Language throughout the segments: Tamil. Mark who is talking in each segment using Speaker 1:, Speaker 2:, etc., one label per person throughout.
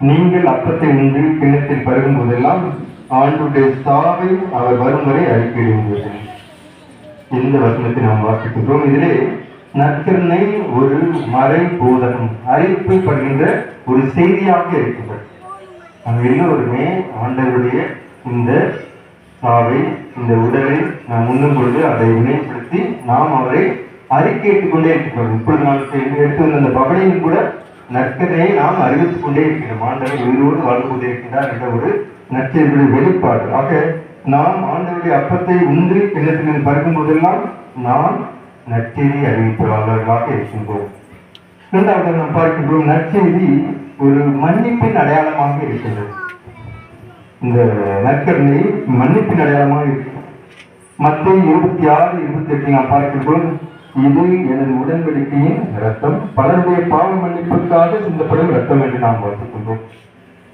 Speaker 1: நீங்கள் அப்பத்தை உண்டு கிண்ணத்தில் பருகும் போதெல்லாம் ஆண்டுடைய சாவை அவர் வரும் வரை அறிக்கையிடுங்கள் இந்த வசனத்தை நாம் வாசிக்கின்றோம். இதிலே நற்கருணை ஒரு மறை போதகம் அறிவிக்கப்படுகின்ற ஒரு செய்தியாக இருக்கின்றது நாம் எல்லோருமே ஆண்டவருடைய இந்த சாவை இந்த உடலை நாம் உண்ணும் பொழுது அதை வினைப்படுத்தி நாம் அவரை அறிக்கையிட்டுக் கொண்டே இருக்கிறோம். இப்பொழுது நாம் எடுத்து வந்த அந்த பகலையும் கூட நற்கதையை நாம் அறிவித்துக் கொண்டே இருக்கிறோம் ஆண்டவர் உயிரோடு வாழ்ந்து கொண்டே இருக்கின்றார் என்ற ஒரு நற்செய்தியுடைய வெளிப்பாடு. ஆக நாம் ஆண்டவருடைய அப்பத்தை உண்டு கிண்ணத்தில் பறக்கும் போதெல்லாம் நாம் நற்செய்தி அறிவிப்பவர்களாக இருக்கின்றோம். இரண்டாவது நாம் பார்க்கின்றோம் நற்செய்தி ஒரு மன்னிப்பின் அடையாளமாக இருக்கின்றது. இந்த நற்கருணை மன்னிப்பின் அடையாளமாக இருக்கு மத்திய இருபத்தி ஆறு இருபத்தி எட்டு நாம் பார்க்கின்றோம் இது எனது உடன்படிக்கையின் ரத்தம் பலருடைய பாவ மன்னிப்புக்காக சிந்தப்படும் ரத்தம் என்று நாம் வாசிக்கின்றோம்.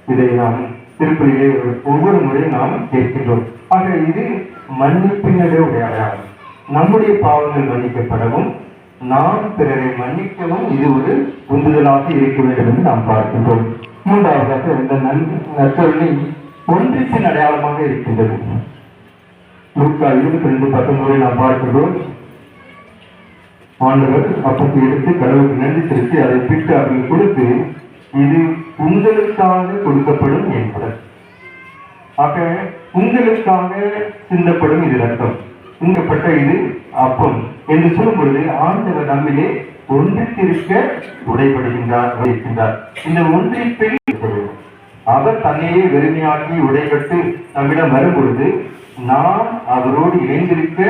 Speaker 1: இதை நாம் திருப்பதியிலே ஒவ்வொரு முறையும் நாம் கேட்கின்றோம். ஆக இது மன்னிப்பினுடைய அடையாளம். நம்முடைய பாவங்கள் மன்னிக்கப்படவும் நாம் பிறரை மன்னிக்கவும் இது ஒரு உந்துதலாக இருக்க வேண்டும் என்று நாம் பார்க்கின்றோம். மூன்றாவதாக இந்த நன் நற்கருணை அடையாளமாக இருக்கின்றது. லூக்கா இருபத்தி ரெண்டு பத்தொன்பதை நாம் பார்க்கின்றோம் ஆண்டவர் அப்பத்தை எடுத்து கடவுளுக்கு நன்றி செலுத்தி அதை பிட்டு அவர்கள் கொடுத்து இது உங்களுக்காக கொடுக்கப்படும் என்பது ஆக உங்களுக்காக சிந்தப்படும் இது ரத்தம். உங்கப்பட்ட இது அப்பம் என்று சொல்லும் பொழுது ஆண்டவர் நம்மிலே ஒன்றித்திருக்க உடைபடுகின்றார் இருக்கின்றார் இந்த ஒன்றிப்பில் அவர் தன்னையே வெறுமையாக்கி உடைபட்டு நம்மிடம் வரும் பொழுது நாம் அவரோடு இணைந்திருக்க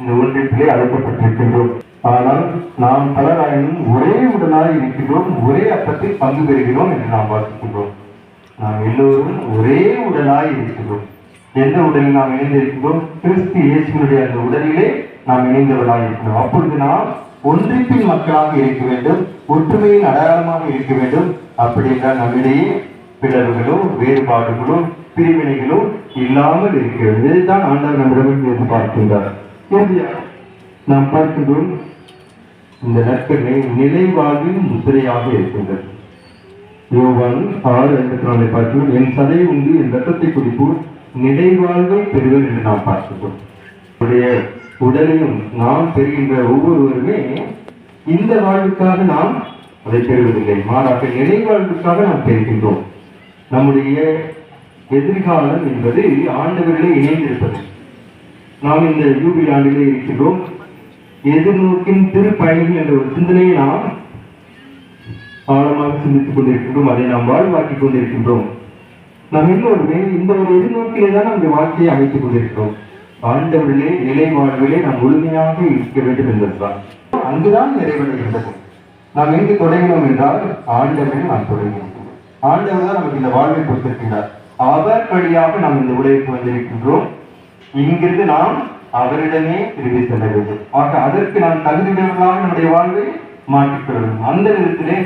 Speaker 1: இந்த ஒன்றிப்பிலே அழைக்கப்பட்டிருக்கின்றோம். ஆனால் நாம் பலராயினும் ஒரே உடலாய் இருக்கின்றோம் ஒரே அப்பத்தில் பங்கு பெறுகிறோம் என்று நாம் வாசிக்கின்றோம். நாம் எல்லோரும் ஒரே உடலாய் இருக்கின்றோம். எந்த உடலில் நாம் இணைந்திருக்கிறோம் கிறிஸ்து இயேசுனுடைய அந்த உடலிலே நாம் இணைந்தவர்களாக இருக்கிறோம் அப்பொழுது நாம் ஒன்றிப்பின் மக்களாக இருக்க வேண்டும் ஒற்றுமையின் அடையாளமாக இருக்க வேண்டும். அப்படி என்றால் நம்மிடையே பிளவுகளோ வேறுபாடுகளோ பிரிவினைகளோ இல்லாமல் இருக்கிறது. இதுதான் ஆண்டவர் நம்மிடம் எதிர்பார்க்கின்றார் இறுதியாக நாம் பார்க்கின்றோம் இந்த நற்கனை நிலைவாழ்வின் முத்திரையாக இருக்கின்றது. யோவான் ஆறு ஐம்பத்தி நாலை பார்க்கிறோம் என் சதை உண்டு என் ரத்தத்தை குடிப்போர் நிலைவாழ்வை பெறுவர் என்று நாம் பார்க்கிறோம் உடைய உடலையும் நாம் பெறுகின்ற ஒவ்வொருவருமே இந்த வாழ்வுக்காக நாம் அதை பெறுவதில்லை. மாறாக நிலைவாழ்வுக்காக நாம் பெறுகின்றோம். நம்முடைய எதிர்காலம் என்பது ஆண்டவர்களே இணைந்திருப்பது. நாம் இந்த யூபி ஆண்டிலே இருக்கின்றோம். எதிர்நோக்கின் திருப்பயணி என்ற ஒரு சிந்தனையை நாம் ஆழமாக சிந்தித்துக் கொண்டிருக்கின்றோம் அதை நாம் வாழ்வாக்கிக் கொண்டிருக்கின்றோம். நாம் எல்லோருமே இந்த ஒரு எதிர்நோக்கிலே தான் நம்முடைய வாழ்க்கையை அமைத்துக் கொண்டிருக்கிறோம். ஆண்டவர்களே நிலை வாழ்விலே நாம் முழுமையாக இருக்க வேண்டும் என்பதுதான். அங்குதான் நிறைவடைகின்றது நாம் எங்கு தொடங்கினோம் என்றால் ஆண்டவரை நாம் தொடங்கினோம். ஆண்டவர் தான் நமக்கு இந்த வாழ்வை கொடுத்திருக்கின்றார் அவர் வழியாக நாம் இந்த உலகிற்கு வந்திருக்கின்றோம். இங்கிருந்து நாம் அவரிடமே திரும்பி செல்ல வேண்டும். ஆக அதற்கு நாம் தகுதியுடையவர்களாக நம்முடைய வாழ்வை மாற்றிக்கொள்ள அந்த விதத்திலே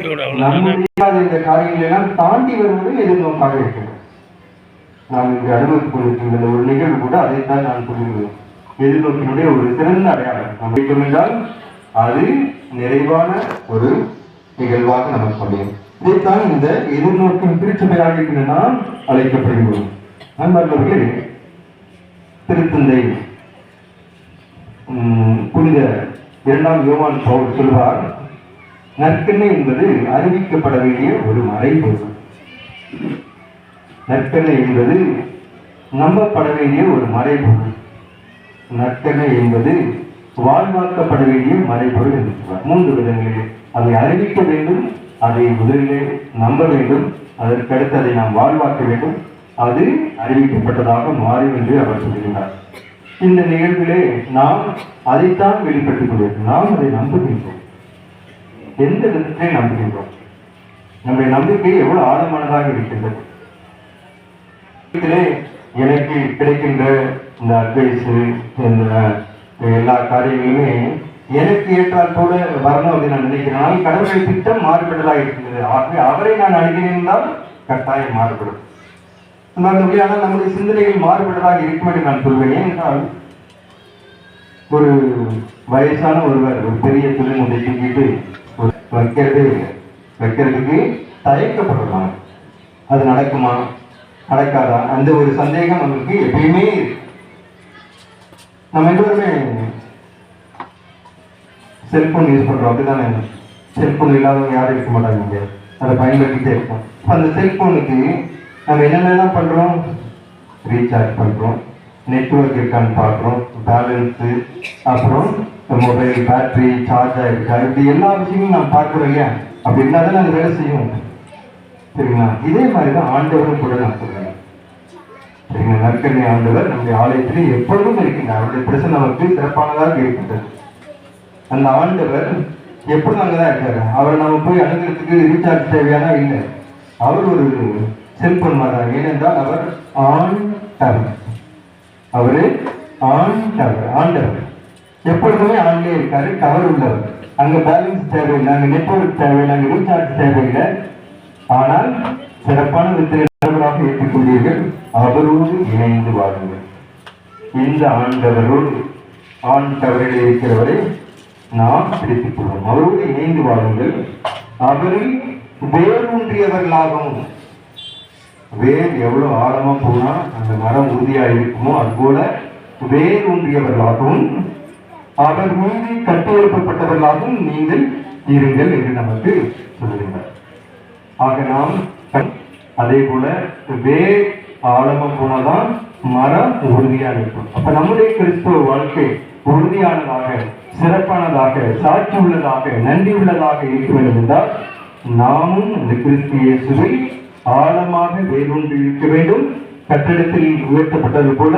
Speaker 1: நம்முடைய இந்த காரியங்களை எல்லாம் தாண்டி வருவது எதிர்நோக்காக இருக்கிறது. நாம் இங்கு அனுபவித்துக் கொண்டிருக்கின்ற ஒரு நிகழ்வு கூட அதைத்தான் நான் சொல்லுகிறேன் எதிர்நோக்கினுடைய ஒரு சிறந்த அடையாளம் நம்பிக்கை என்றால் அது நிறைவான ஒரு நிகழ்வாக நமக்கு முடியும் இதைத்தான் இந்த எதிர்நோக்கின் திருச்சபையாக இருக்கின்ற நாம் அழைக்கப்படுகிறோம் நண்பர்களே திருத்தந்தை புனித இரண்டாம் யோவான் பவுல் சொல்வார் நற்கண்ணை என்பது அறிவிக்கப்பட வேண்டிய ஒரு மறைபொருள் நற்கண்ணை என்பது நம்பப்பட வேண்டிய ஒரு மறைபொருள் நற்கண்ணை என்பது வாழ்வாக்கப்பட வேண்டிய மறைபொருள் என்று மூன்று விதங்களில் அதை அறிவிக்க வேண்டும் அதை முதலிலே நம்ப வேண்டும் அதற்கடுத்து அதை நாம் வாழ்வாக்க வேண்டும். அது அறிவிக்கப்பட்டதாக மாறும் என்று அவர் சொல்கிறார். இந்த நிகழ்விலே நாம் அதைத்தான் வெளிப்படுத்திக் கொண்டிருக்கிறோம். நாம் அதை நம்புகின்றோம். எந்த விதத்திலே நம்புகின்றோம்? நம்முடைய நம்பிக்கை எவ்வளவு ஆழமானதாக இருக்கின்றது? எனக்கு கிடைக்கின்ற இந்த அட்வைஸ் இந்த எல்லா காரியங்களுமே எனக்கு ஏற்றால் போல வரணும் அப்படின்னு நான் நினைக்கிறேன். ஆனால் கடவுளுடைய திட்டம் மாறுபடலாக இருக்கின்றது. ஆகவே அவரை நான் அணுகினால் கட்டாயம் மாறுபடும். மற்றபடி நம்முடைய சிந்தனைகள் மாறுபடுவதாக இருக்கும் என்று நான் சொல்வேன். ஏனென்றால் ஒரு வயசான ஒருவர் ஒரு பெரிய தொழில் ஒன்றை தூக்கிட்டு வைக்கிறது வைக்கிறதே வைக்கிறதுக்கு தயக்கப்படுறாங்க அது நடக்குமா? நடக்காதா? அந்த ஒரு சந்தேகம் நம்மளுக்கு எப்பயுமே நம்ம எல்லோருமே செல்போன் யூஸ் பண்ணுறோம் அப்படிதானே செல்போன் இல்லாதவங்க யாரும் இருக்க மாட்டாங்க அதை பயன்படுத்திட்டே இருக்கோம் அந்த செல்போனுக்கு நம்ம என்னென்னலாம் பண்ணுறோம் ரீசார்ஜ் பண்ணுறோம் நெட்ஒர்க் இருக்கான்னு பார்க்குறோம். பேலன்ஸு அப்புறம் மொபைல் பேட்ரி சார்ஜ் இருக்கா இப்படி எல்லா விஷயமும் நம்ம பார்க்குறோம் இல்லையா? அப்படி இருந்தால் தான் நாங்கள் வேலை செய்வோம். சரிங்களா? இதே மாதிரி தான் ஆண்டவரும் கூட நான் சொல்கிறேன் சரிங்களா? நற்கண்ணி ஆண்டவர் நம்முடைய ஆலயத்திலே எப்பொழுதும் இருக்கின்றார். அவருடைய பிரச்சனை நமக்கு சிறப்பானதாக இருக்கின்றது. அந்த ஆண்டவர் எப்பொழுதும் அங்கதான் இருக்காரு. அவரை நம்ம போய் அணுகிறதுக்கு ரீசார்ஜ் தேவையானா இல்லை. அவர் ஒரு செல்போன் மாதிரி ஏனென்றால் அவர் ஆண் டவர் அவரு ஆண் டவர் ஆண்டவர் எப்பொழுதுமே ஆண்லே இருக்காரு டவர் உள்ளவர். அங்க பேலன்ஸ் தேவையில்லை அங்க நெட்ஒர்க் தேவையில்லை அங்க ரீசார்ஜ் தேவையில்லை. ஆனால் சிறப்பான வித்திரமாக ஏற்றுக்கொண்டீர்கள். அவரோடு இணைந்து வாழுங்கள் இந்த ஆண்டவரோடு ஆண் இருக்கிறவரை நாம் பிடித்துக் கொள்வோம். அவரோடு இணைந்து வாழுங்கள் அவரில் வேரூன்றியவர்களாகவும் வேர் எவ்வளோ ஆழமாக போனால் அந்த மரம் உறுதியாக இருக்குமோ அதுபோல வேர் ஊன்றியவர்களாகவும் அவர் மீது கட்டியெழுப்பப்பட்டவர்களாகவும் நீங்கள் இருங்கள் என்று நமக்கு சொல்லுகிறார் ஆக நாம் அதே போல வேர் ஆழமாக போனாதான் மரம் உறுதியாக இருக்கும். அப்ப நம்முடைய கிறிஸ்துவ வாழ்க்கை உறுதியானதாக சிறப்பானதாக சாட்சி உள்ளதாக நன்றி உள்ளதாக இருக்க வேண்டும் என்றால் நாமும் அந்த கிறிஸ்து இயேசுவை ஆழமாக வேரூன்றி இருக்க வேண்டும். கட்டிடத்தில் உயர்த்தப்பட்டது போல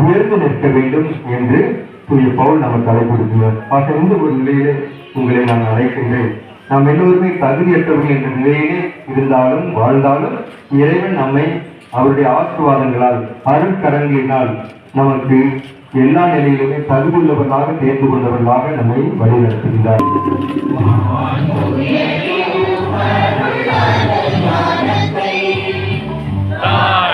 Speaker 1: உயர்ந்து நிற்க வேண்டும் என்று தூய பவுல் நமக்கு அழைப்படுகிறார் ஆக இந்த ஒரு நிலையிலே உங்களை நான் அழைக்கின்றேன். நாம் எல்லோருமே தகுதியற்றவர்கள் என்ற நிலையிலே இருந்தாலும் வாழ்ந்தாலும் இறைவன் நம்மை அவருடைய ஆசீர்வாதங்களால் அருட்கரங்களினால் நமக்கு எல்லா நிலையிலுமே தகுதியுள்ளவர்களாக தேர்ந்து கொண்டவர்களாக நம்மை வழிநடத்துகின்றார்.
Speaker 2: Thy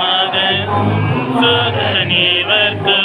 Speaker 2: மகன் சுதனிவர்க்கு